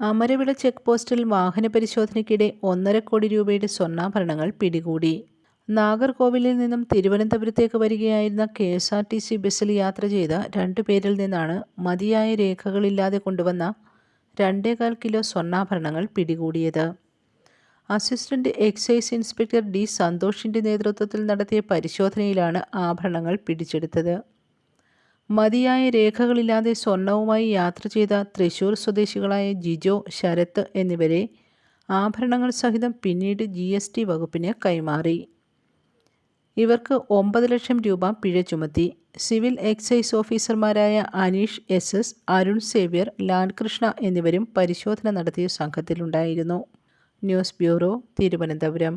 Amaravila check പോസ്റ്റിൽ വാഹന പരിശോധനയ്ക്കിടെ ഒന്നര കോടി രൂപയുടെ സ്വർണാഭരണങ്ങൾ പിടികൂടി. നാഗർകോവിലിൽ നിന്നും തിരുവനന്തപുരത്തേക്ക് വരികയായിരുന്ന K S R T C ബസ്സിൽ യാത്ര ചെയ്ത രണ്ടു പേരിൽ നിന്നാണ് മതിയായ രേഖകളില്ലാതെ കൊണ്ടുവന്ന രണ്ടേകാൽ കിലോ സ്വർണാഭരണങ്ങൾ പിടികൂടിയത്. അസിസ്റ്റന്റ് എക്സൈസ് ഇൻസ്പെക്ടർ ഡി സന്തോഷിന്റെ നേതൃത്വത്തിൽ നടത്തിയ പരിശോധനയിലാണ് ആഭരണങ്ങൾ പിടിച്ചെടുത്തത്. മതിയായ രേഖകളില്ലാതെ സ്വർണവുമായി യാത്ര ചെയ്ത തൃശൂർ സ്വദേശികളായ ജിജോ ശരത്ത് എന്നിവരെ ആഭരണങ്ങൾ സഹിതം പിന്നീട് ജി എസ് ടി വകുപ്പിന് കൈമാറി. ഇവർക്ക് ഒമ്പത് ലക്ഷം രൂപ പിഴ ചുമത്തി. സിവിൽ എക്സൈസ് ഓഫീസർമാരായ Aneesh S. S. Arun Xavier Lalkrishna എന്നിവരും പരിശോധന നടത്തിയ സംഘത്തിലുണ്ടായിരുന്നു. News bureau Thiruvananthapuram.